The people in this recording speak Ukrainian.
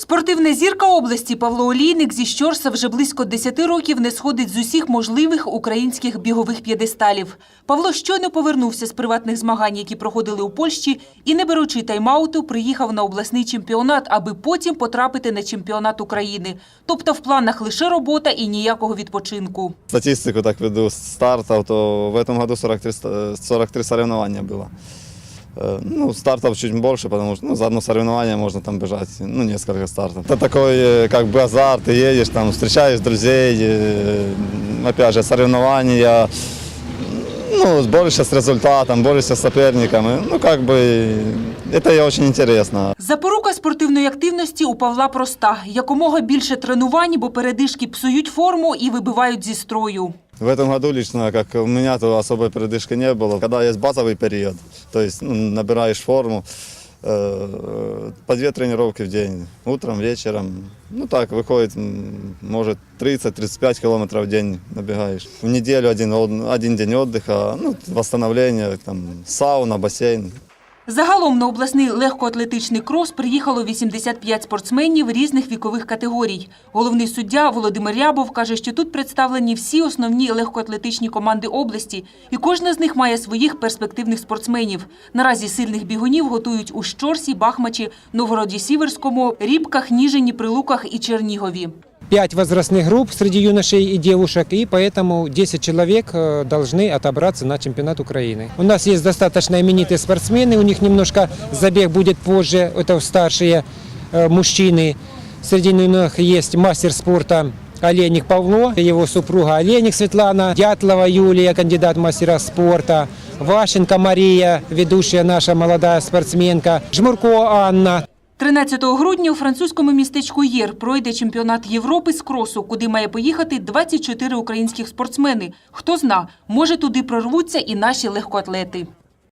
Спортивна зірка області Павло Олійник зі Щорса вже близько 10 років не сходить з усіх можливих українських бігових п'єдесталів. Павло щойно повернувся з приватних змагань, які проходили у Польщі, і, не беручи тайм-ауту, приїхав на обласний чемпіонат, аби потім потрапити на чемпіонат України. Тобто в планах лише робота і ніякого відпочинку. Статистику так веду с то в этом году 43, ста- 43 соревнования было. Э, Ну, стартов чуть больше, потому что ну, за одно соревнование можно там бежать, ну, несколько стартов. Это такой, э, как бы азарт, ты едешь, там, встречаешь друзей, э, опять же, соревнования, ну, борешься с результатом, борешься с соперником, ну, как бы, это и очень интересно. Запорука спортивної активності у Павла проста: якомога більше тренувань, бо передишки псують форму і вибивають зі строю. В этом году лично, как у меня, то особой передышки не было. Когда есть базовый период, то есть ну, набираешь форму, э, по две тренировки в день, утром, вечером. Ну так, выходит, м, может, 30-35 километров в день набегаешь. В неделю один, от- один день отдыха, ну, восстановление, там, сауна, бассейн. Загалом на обласний легкоатлетичний крос приїхало 85 спортсменів різних вікових категорій. Головний суддя Володимир Рябов каже, що тут представлені всі основні легкоатлетичні команди області, і кожна з них має своїх перспективних спортсменів. Наразі сильних бігунів готують у Щорсі, Бахмачі, Новгороді Сіверському, Рібках, Ніжині, Прилуках і Чернігові. Пять возрастных групп среди юношей и девушек, и поэтому 10 человек э, должны отобраться на чемпионат Украины. У нас есть достаточно именитые спортсмены, у них немножко забег будет позже, это старшие э, мужчины. Среди них есть мастер спорта Олейник Павло, его супруга Олейник Светлана, Дятлова Юлия, кандидат в мастера спорта, Ващенко Мария, ведущая наша молодая спортсменка, Жмурко Анна, 13 грудня у французькому містечку Єр пройде чемпіонат Європи з кросу, куди має поїхати 24 українських спортсмени. Хто зна, може туди прорвуться і наші легкоатлети.